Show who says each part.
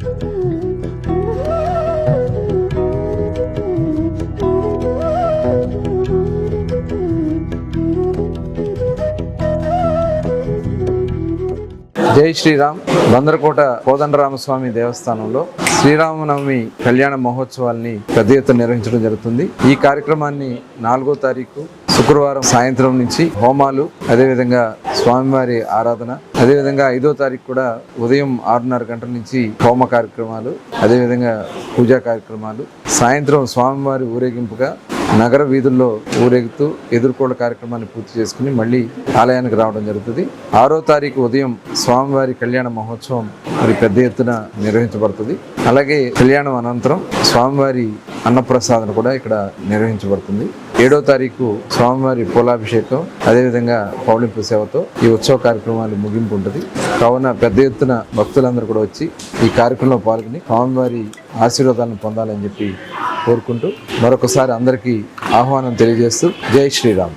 Speaker 1: జై శ్రీరామ్. బందరకోట కోదండరామస్వామి దేవస్థానంలో శ్రీరామనవమి కళ్యాణ మహోత్సవాల్ని పెద్ద ఎత్తున నిర్వహించడం జరుగుతుంది. ఈ కార్యక్రమాన్ని నాలుగో తారీఖు శుక్రవారం సాయంత్రం నుంచి హోమాలు అదేవిధంగా స్వామివారి ఆరాధన అదేవిధంగా ఐదో తారీఖు కూడా ఉదయం ఆరున్నర గంటల నుంచి హోమ కార్యక్రమాలు అదేవిధంగా పూజా కార్యక్రమాలు. సాయంత్రం స్వామివారి ఊరేగింపుగా నగర వీధుల్లో ఊరేగుతూ ఎదుర్కోళ్ళ కార్యక్రమాన్ని పూర్తి చేసుకుని మళ్ళీ ఆలయానికి రావడం జరుగుతుంది. ఆరో తారీఖు ఉదయం స్వామివారి కళ్యాణ మహోత్సవం మరి పెద్ద ఎత్తున నిర్వహించబడుతుంది. అలాగే కళ్యాణం అనంతరం స్వామివారి అన్నప్రసాదం కూడా ఇక్కడ నిర్వహించబడుతుంది. ఏడో తారీఖు స్వామివారి పూలాభిషేకం అదేవిధంగా పౌలింపు సేవతో ఈ ఉత్సవ కార్యక్రమాలు ముగింపు ఉంటుంది. కావున పెద్ద ఎత్తున భక్తులందరూ కూడా వచ్చి ఈ కార్యక్రమంలో పాల్గొని స్వామివారి ఆశీర్వాదాలను పొందాలని చెప్పి కోరుకుంటూ మరొకసారి అందరికీ ఆహ్వానం తెలియజేస్తూ జై శ్రీరామ్.